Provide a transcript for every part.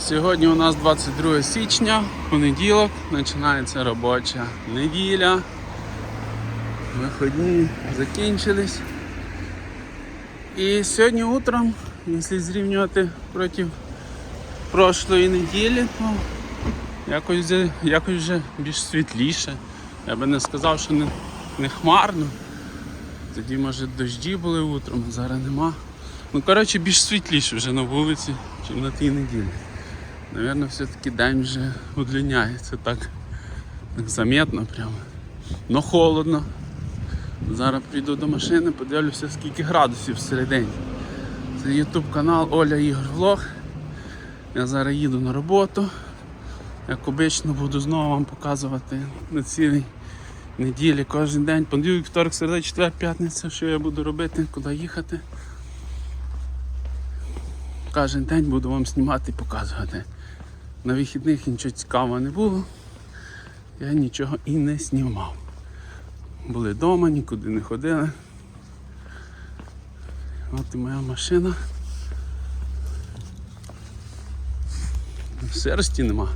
Сьогодні у нас 22 січня, понеділок, починається робоча неділя. Виходні закінчились. І сьогодні утром, якщо зрівнювати проти прошлої неділі, то якось, якось вже більш світліше. Я би не сказав, що не, не хмарно. Тоді, може, дожді були утром, а зараз нема. Ну, коротше, більш світліше вже на вулиці, ніж на тій неділі. Наверно, все-таки день вже удлиняється так, так заметно прямо. Но холодно. Зараз прийду до машини, подивлюся, скільки градусів всередині. Це YouTube канал Оля Ігор Влог. Я зараз їду на роботу. Як обично буду знову вам показувати на цілій неділі кожен день. Понеділок, вторик, середа, четвер, п'ятниця, що я буду робити, куди їхати. Кожен день буду вам знімати і показувати. На вихідних нічого цікавого не було. Я нічого і не знімав. Були вдома, нікуди не ходили. От і моя машина. Сирості нема.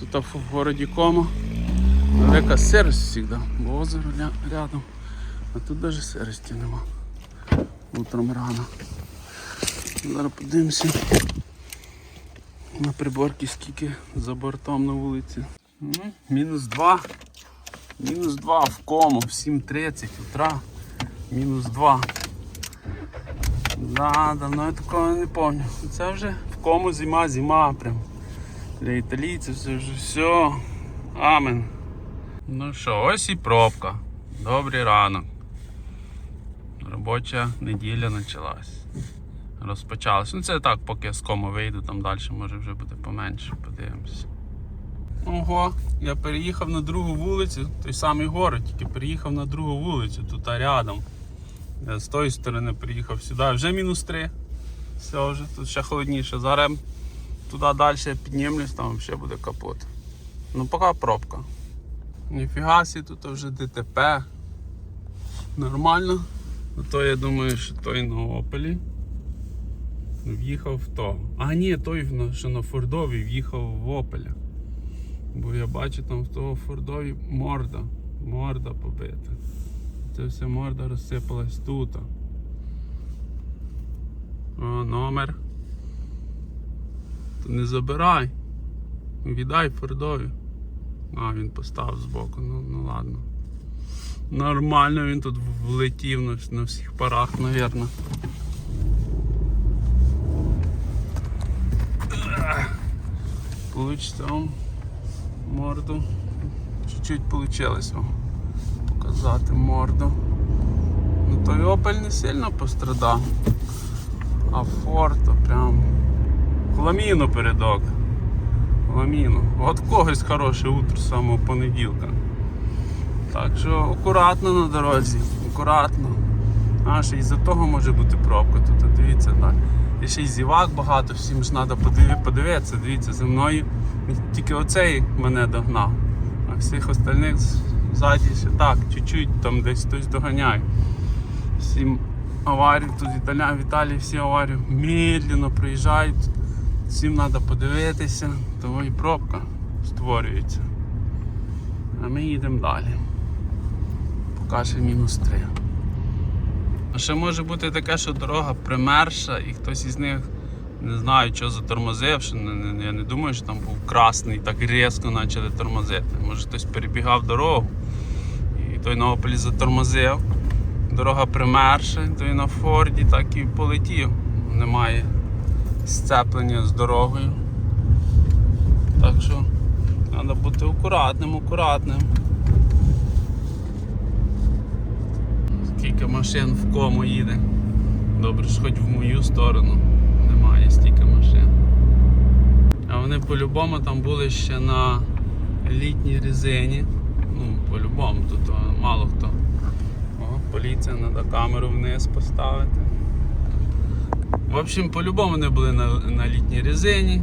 Тут в городі Комо велика сирость завжди, бо озеро рядом. А тут навіть сирості нема. Утром рано. Зараз подивимося на приборки, скільки за бортом на вулиці. М, Мінус 2. Мінус 2 в кому, в 7.30 утра. Мінус 2. Да, давно я такого не пам'ятаю. Це вже в кому зима, зима прям. Для італійців це вже все. Амен. Ну що, ось і пробка. Добрий ранок. Робоча неділя почалась. Розпочалась. Ну це так, поки я з кому вийду, там далі може вже буде поменше, подивимося. Ого, я переїхав на другу вулицю, той самий город, тільки переїхав на другу вулицю, тут рядом. Я з тої сторони приїхав сюди, вже мінус 3. Все вже, тут ще холодніше. Зараз туди далі я піднімлюсь, там взагалі буде капот. Ну поки пробка. Ніфіга сі, тут вже ДТП. Нормально. Ну то я думаю, що той на Опелі в'їхав в то. А ні, той на- що на Фордові в'їхав в Опеля. Бо я бачу там в того Фордові морда. Морда побита. Це все морда розсипалась тут. О, номер. То не забирай. Віддай Фордові. А, він поставив збоку, ну, ну ладно. Нормально він тут влетів на, всіх парах, навірно. Получится вам морду. Чуть-чуть получилось вам показати морду. Ну той Opel не сильно пострадав. А Ford то прям хламіну передок. Хламіну. От когось хороше утро з самого понеділка. Так що акуратно на дорозі, акуратно. А ще із за того може бути пробка. Тут дивіться далі. І ще й зівак багато, всім ж треба подивитися. Дивіться, за мною тільки оцей мене догнав. А всіх остальних ззаді ще так, чуть-чуть там десь хтось доганяє. Всім аварії, тут Італія, в Італії всі аварії медленно проїжджають. Всім треба подивитися, того і пробка створюється. А ми їдемо далі. Поки ще мінус 3. А ще може бути таке, що дорога примерша і хтось із них не знаю, що затормозив. Що не, я не думаю, що там був красний, так різко почали тормозити. Може хтось перебігав дорогу і той на Опелі затормозив. Дорога примерша, той на Форді так і полетів. Немає сцеплення з дорогою. Так що треба бути акуратним, акуратним. Скільки машин в кому їде. Добре, що хоч в мою сторону немає стільки машин. А вони по-любому там були ще на літній резині. Ну, по-любому, тут мало хто. О, поліція, треба камеру вниз поставити. В общем, по-любому вони були на, на літній резині.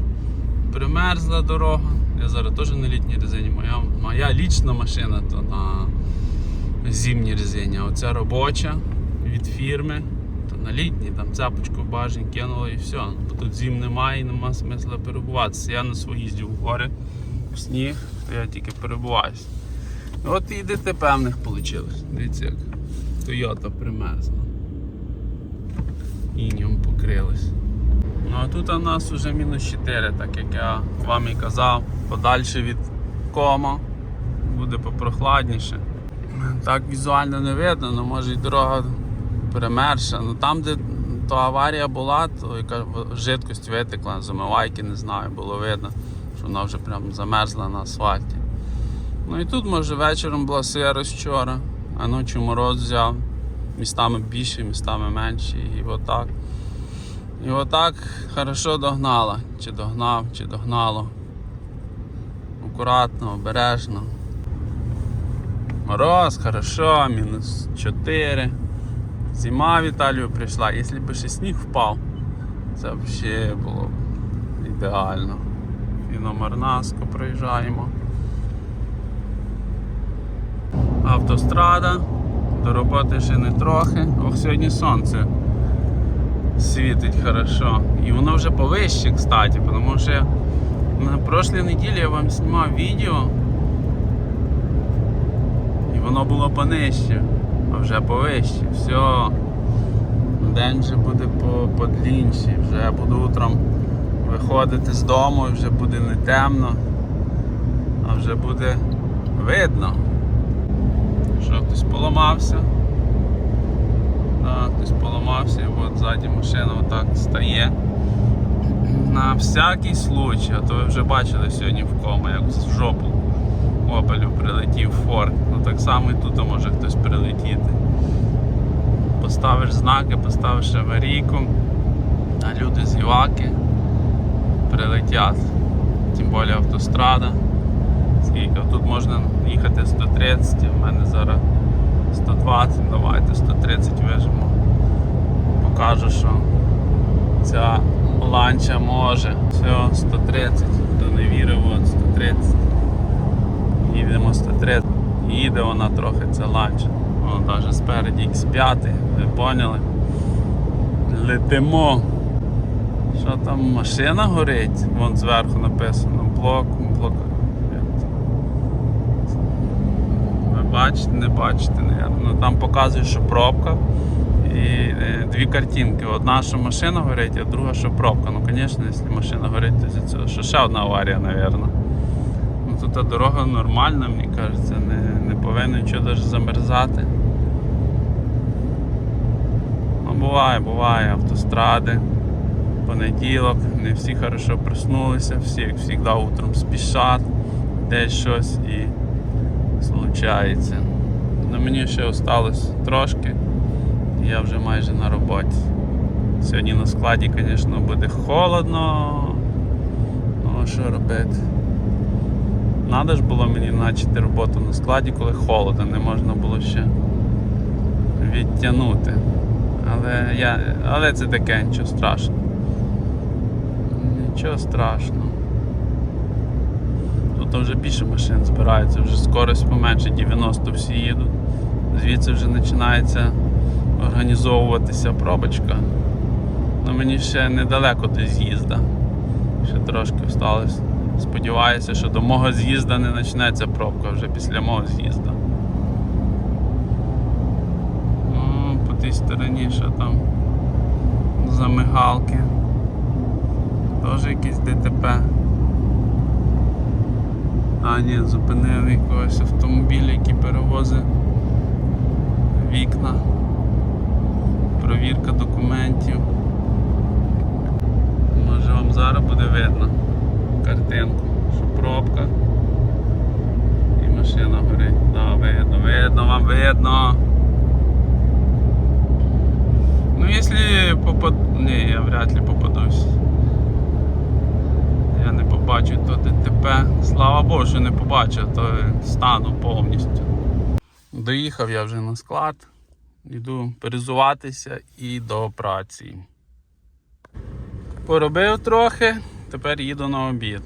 Примерзла дорога. Я зараз теж на літній резині. Моя, моя лічна машина то на зимній резині. Оця робоча від фірми, то на літній, там цепочку в бажань кинули і все. Бо тут зім немає і нема смисла перебуватися. Я на своїй їздів в гори, в сніг, то я тільки перебуваюся. От і ДТП в них вийшло. Дивіться, як Toyota примерзла. Іньом покрилась. Ну а тут у нас вже мінус 4, так як я вам і казав, подальше від кома буде попрохладніше. Так візуально не видно, але може і дорога перемерша. Ну там, де то аварія була, то яка жидкость витекла, замивайки не знаю, було видно, що вона вже прям замерзла на асфальті. Ну і тут може вечором була сирость вчора, а ночі мороз взяв. Містами більше, містами менші. І отак. І отак хорошо догнала. Чи догнав, чи догнало. Акуратно, обережно. Мороз, хорошо, мінус 4. Зима в Італію прийшла. Якщо б ще сніг впав, це взагалі було б ідеально. І на Марнаско проїжджаємо. Автострада. До роботи ще не трохи. Ох, сьогодні сонце світить хорошо. І воно вже повище, кстати, тому що на прошлій неділі я вам знімав відео. Воно було понижче, а вже повище. Все. День вже буде по, подлінший, вже буду утром виходити з дому і вже буде не темно, а вже буде видно. Що, хтось поламався? Хтось поламався, і от ззаді машина отак стає. На всякий случай, а то ви вже бачили сьогодні в кому, як в жопу Опелю прилетів Форд. Ну так само і тут може хтось прилетіти. Поставиш знаки, поставиш аварійку, а люди з Іваки прилетять. Тим більше автострада. Скільки тут можна їхати 130, в мене зараз 120, давайте 130 вижимо. Покажу, що ця ланча може. Все, 130, хто не вірив, от 130. Їдемо 130. Їде вона трохи, ця ланча. Вон навіть спереді X5, ви поняли? Летимо. Що там машина горить? Вон зверху написано блок, блок. Ви бачите, не бачите. Ну, там показує, що пробка. І е, дві картинки. Одна, що машина горить, а друга, що пробка. Ну, звісно, якщо машина горить, то це- це ще одна аварія, мабуть. Ну, тут дорога нормальна, мені кажеться, не, не повинна нічого навіть замерзати. Ну, буває, буває, автостради. Понеділок, не всі хорошо проснулися, всі, як завжди, утром спішать, десь щось і случається. Ну, мені ще осталось трошки, я вже майже на роботі. Сьогодні на складі, звісно, буде холодно. Ну, що робити? Надо ж було мені начати роботу на складі, коли холодно, не можна було ще відтягнути. Але, я, але це таке, нічого страшного. Нічого страшного. Тут вже більше машин збирається, вже скорость поменше 90 всі їдуть. Звідси вже починається організовуватися пробочка. Ну мені ще недалеко до з'їзда. Ще трошки осталось. Сподіваюся, що до мого з'їзду не почнеться пробка вже після мого з'їзду. Ну, по тій стороні що там за мигалки. Теж якийсь ДТП. А, ні, зупинив якогось автомобіля, який перевозить вікна. Провірка документів. Може вам зараз буде видно картинку, що пробка і машина горить. Да, видно, видно, вам видно. Ну, якщо попад... Ні, я вряд ли попадусь. Я не побачу то ДТП. Слава Богу, не побачу, то стану повністю. Доїхав я вже на склад. Йду перезуватися і до праці. Поробив трохи, тепер їду на обід.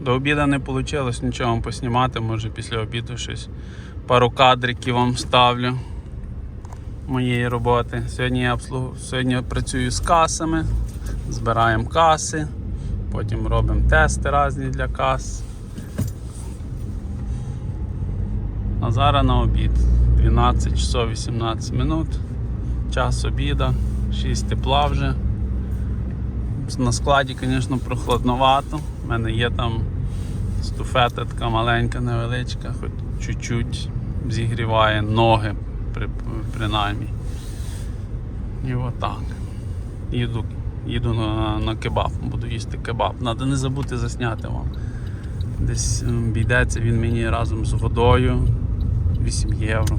До обіду не вийшло нічого вам поснімати, може після обіду щось пару кадриків вам ставлю. моєї роботи. Сьогодні я обслуг... Сьогодні працюю з касами, збираємо каси, потім робимо тести різні для кас. А зараз на обід. 12 часов 18 минут. Час обіда, 6 тепла вже. На складі, звісно, прохладновато. У мене є там стуфета така маленька, невеличка, хоч чуть-чуть зігріває ноги при, принаймні. І отак. Їду, їду на, на кебаб, буду їсти кебаб. Надо не забути засняти вам. Десь м, обійдеться він мені разом з водою 8 євро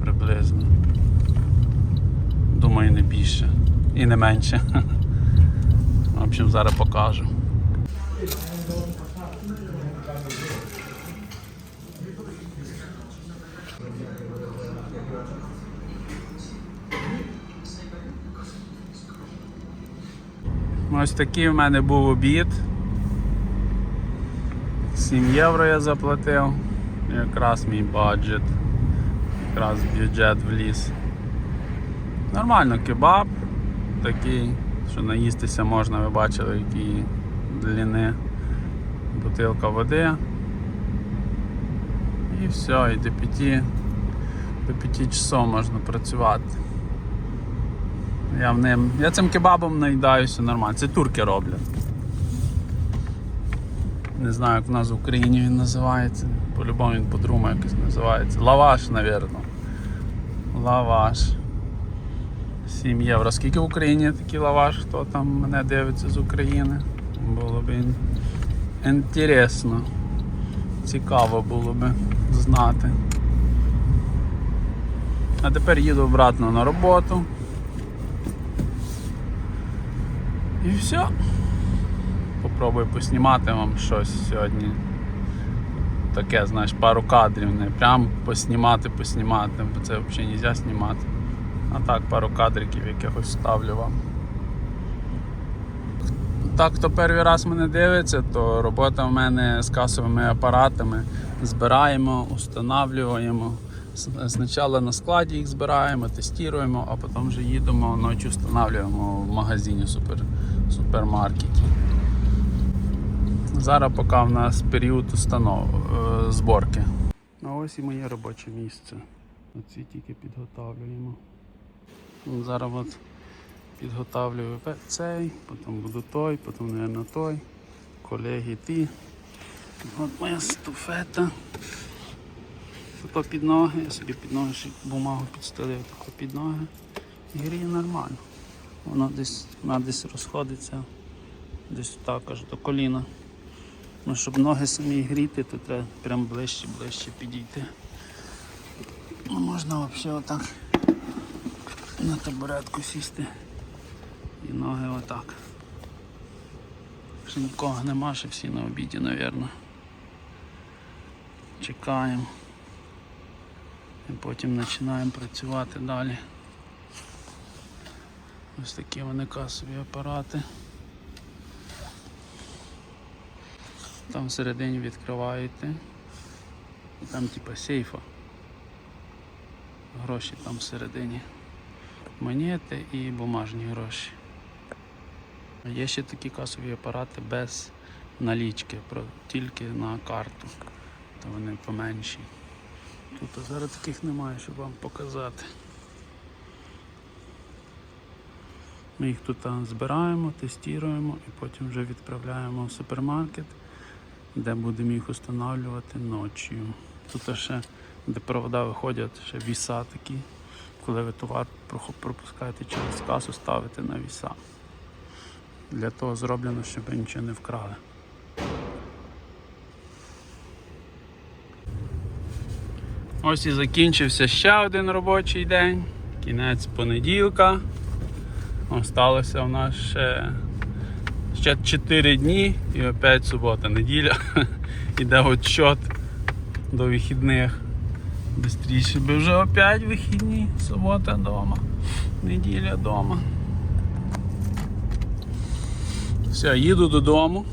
приблизно. Думаю, не більше і не менше. В общем, зараз покажу. Ось такий в мене був обід. 7 євро я заплатив. Якраз мій бюджет. Якраз бюджет вліз. Нормально кебаб такий, що наїстися можна, ви бачили, які длини. Бутилка води. І все, і до 5, до 5 часов можна працювати. Я, в ним, я цим кебабом наїдаюся нормально. Це турки роблять. Не знаю, як в нас в Україні він називається. По-любому він по-другому якось називається. Лаваш, напевно. Лаваш. 7 євро. Скільки в Україні такий лаваш? Хто там мене дивиться з України? Було б інтересно. Цікаво було б знати. А тепер їду обратно на роботу. І все. Попробую поснімати вам щось сьогодні. Таке, знаєш, пару кадрів, не прям поснімати, поснімати, бо це взагалі не можна знімати. А так, пару кадриків якихось ставлю вам. Так, хто перший раз мене дивиться, то робота в мене з касовими апаратами. Збираємо, устанавлюємо. Спочатку на складі їх збираємо, тестуємо, а потім вже їдемо ночі встановлюємо в магазині супер, супермаркеті. Зараз поки в нас період установ, е, зборки. А ось і моє робоче місце. Оці тільки підготовлюємо. Ну, Зараз от підготовлюю пе- цей, потім буду той, потім, мабуть, той. Колеги ті. От моя стуфета. Тут під ноги, я собі під ноги ще бумагу підстелив, тут під ноги. Гріє нормально. Воно десь, вона десь розходиться, десь також до коліна. Ну, щоб ноги самі гріти, то треба прям ближче, ближче підійти. Ну, можна взагалі отак на табуретку сісти. І ноги отак. Ще нікого нема, ще всі на обіді, мабуть. Чекаємо. І потім починаємо працювати далі. Ось такі вони касові апарати. Там всередині відкриваєте. І там типа сейфа. Гроші там всередині. Монети і бумажні гроші. Є ще такі касові апарати без налічки, тільки на карту. То вони поменші. Тут зараз таких немає, щоб вам показати. Ми їх тут збираємо, тестуємо і потім вже відправляємо в супермаркет, де будемо їх встановлювати ночі. Тут ще, де провода виходять, ще віса такі. Коли ви товар пропускаєте через касу, ставите на віса. Для того зроблено, щоб ви нічого не вкрали. Ось і закінчився ще один робочий день. Кінець понеділка. Осталося у нас ще, ще 4 дні і опять субота, неділя. Іде отчет до вихідних. Бистріше би вже опять вихідні. Субота вдома, неділя вдома. Все, їду додому.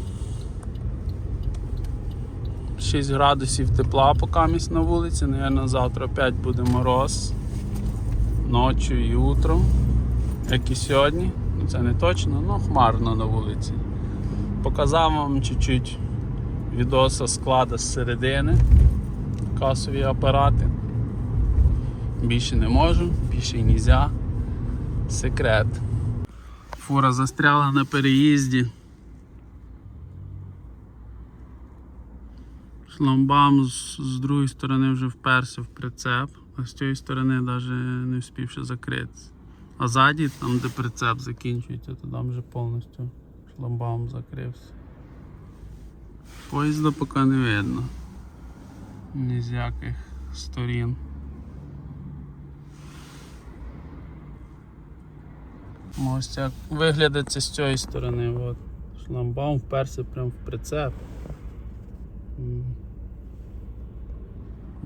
6 градусів тепла поки місць на вулиці, Наверно, завтра опять буде мороз. ночі і утром, як і сьогодні. Ну, Це не точно, але хмарно на вулиці. Показав вам чуть-чуть відоса склада з середини, касові апарати. Більше не можу, більше нельзя. Секрет. Фура застряла на переїзді. Шламбам з, з другої сторони вже вперся в прицеп, а з цієї сторони навіть не встигши закритися. А ззаді, там де прицеп закінчується, то там вже повністю шламбам закрився. Поїзда поки не видно. Ні з яких сторін. Ось як виглядає це з цієї сторони. От. Шламбаум вперся прямо в прицеп.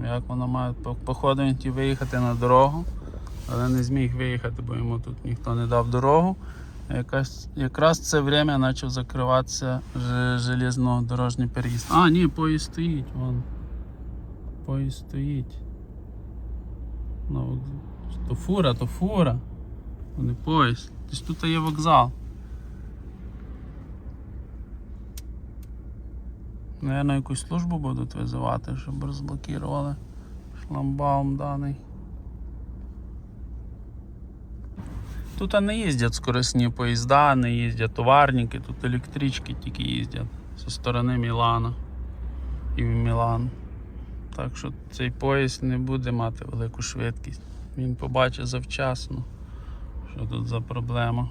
Як воно має походу він хотів виїхати на дорогу, але не зміг виїхати, бо йому тут ніхто не дав дорогу. Якась, якраз це время почав закриватися железнодорожній переїзд. А, ні, поїзд стоїть, вон. Поїзд стоїть. Ну, то фура, то фура. То не поїзд. Десь тут є вокзал. Наверно, якусь службу будуть визивати, щоб розблокували шламбаум даний. Тут не їздять скоростні поїзда, не їздять товарники, тут електрички тільки їздять зі сторони Мілана і в Мілан. Так що цей поїзд не буде мати велику швидкість. Він побачить завчасно, що тут за проблема.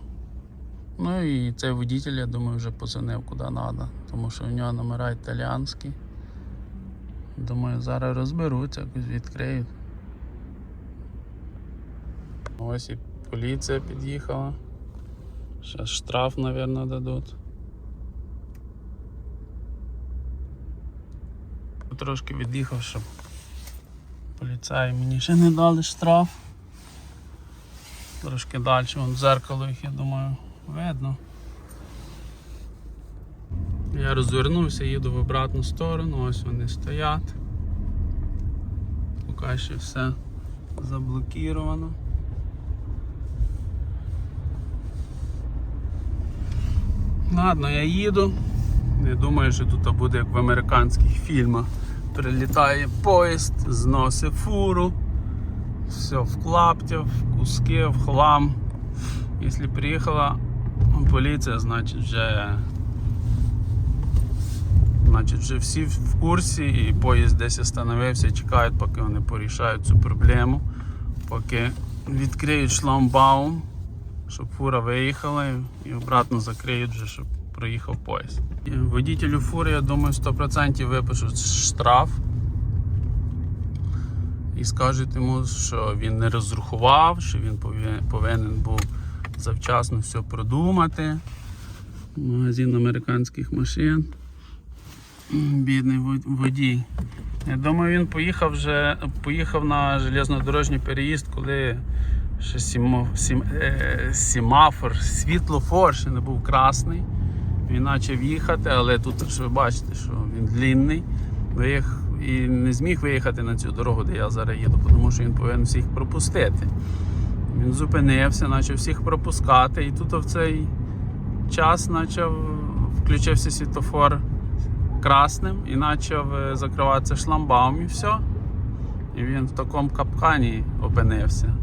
Ну і цей водитель, я думаю, вже позвонив куди треба, тому що в нього номера італіанські. Думаю, зараз розберуться, якось відкриють. Ось і поліція під'їхала. Ще штраф, мабуть, дадуть. Трошки від'їхав, щоб поліцаї мені ще не дали штраф. Трошки далі, вон в зеркало їх, я думаю, видно. Я розвернувся, їду в обратну сторону, ось вони стоять. Поки ще все заблокіровано. Ладно, я їду. Не думаю, що тут буде як в американських фільмах. Прилітає поїзд, зносить фуру, все в клаптя, в куски, в хлам. Якщо приїхала поліція, значить вже Значить, вже всі в курсі і поїзд десь остановився, чекають, поки вони порішають цю проблему, поки відкриють шламбаум, щоб фура виїхала і обратно закриють вже, щоб проїхав поїзд. Водітелю фури, я думаю, 100% випишуть штраф і скажуть йому, що він не розрахував, що він повинен- був завчасно все продумати. Магазин американських машин. Бідний водій. Я думаю, він поїхав вже поїхав на железнодорожній переїзд, коли ще сімо, сім, е, сімафор, світлофор ще не був красний. Він почав їхати, але тут ви бачите, що він длінний. Виїх, і не зміг виїхати на цю дорогу, де я зараз їду, тому що він повинен всіх пропустити. Він зупинився, почав всіх пропускати, і тут в цей час почав включився світлофор красним і почав е, закриватися шламбаум і все. І він в такому капкані опинився.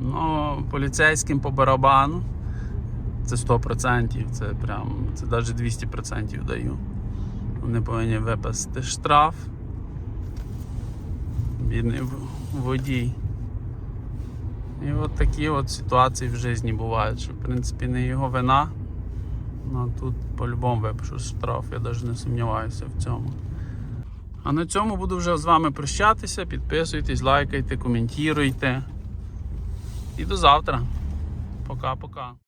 Ну, поліцейським по барабану. Це 100%, це прям, це навіть 200% даю. Вони повинні випасти штраф. Бідний водій. І от такі от ситуації в житті бувають, що в принципі не його вина. Ну тут по-любому випишу штраф, я навіть не сумніваюся в цьому. А на цьому буду вже з вами прощатися. Підписуйтесь, лайкайте, коментуйте. І до завтра. Пока-пока.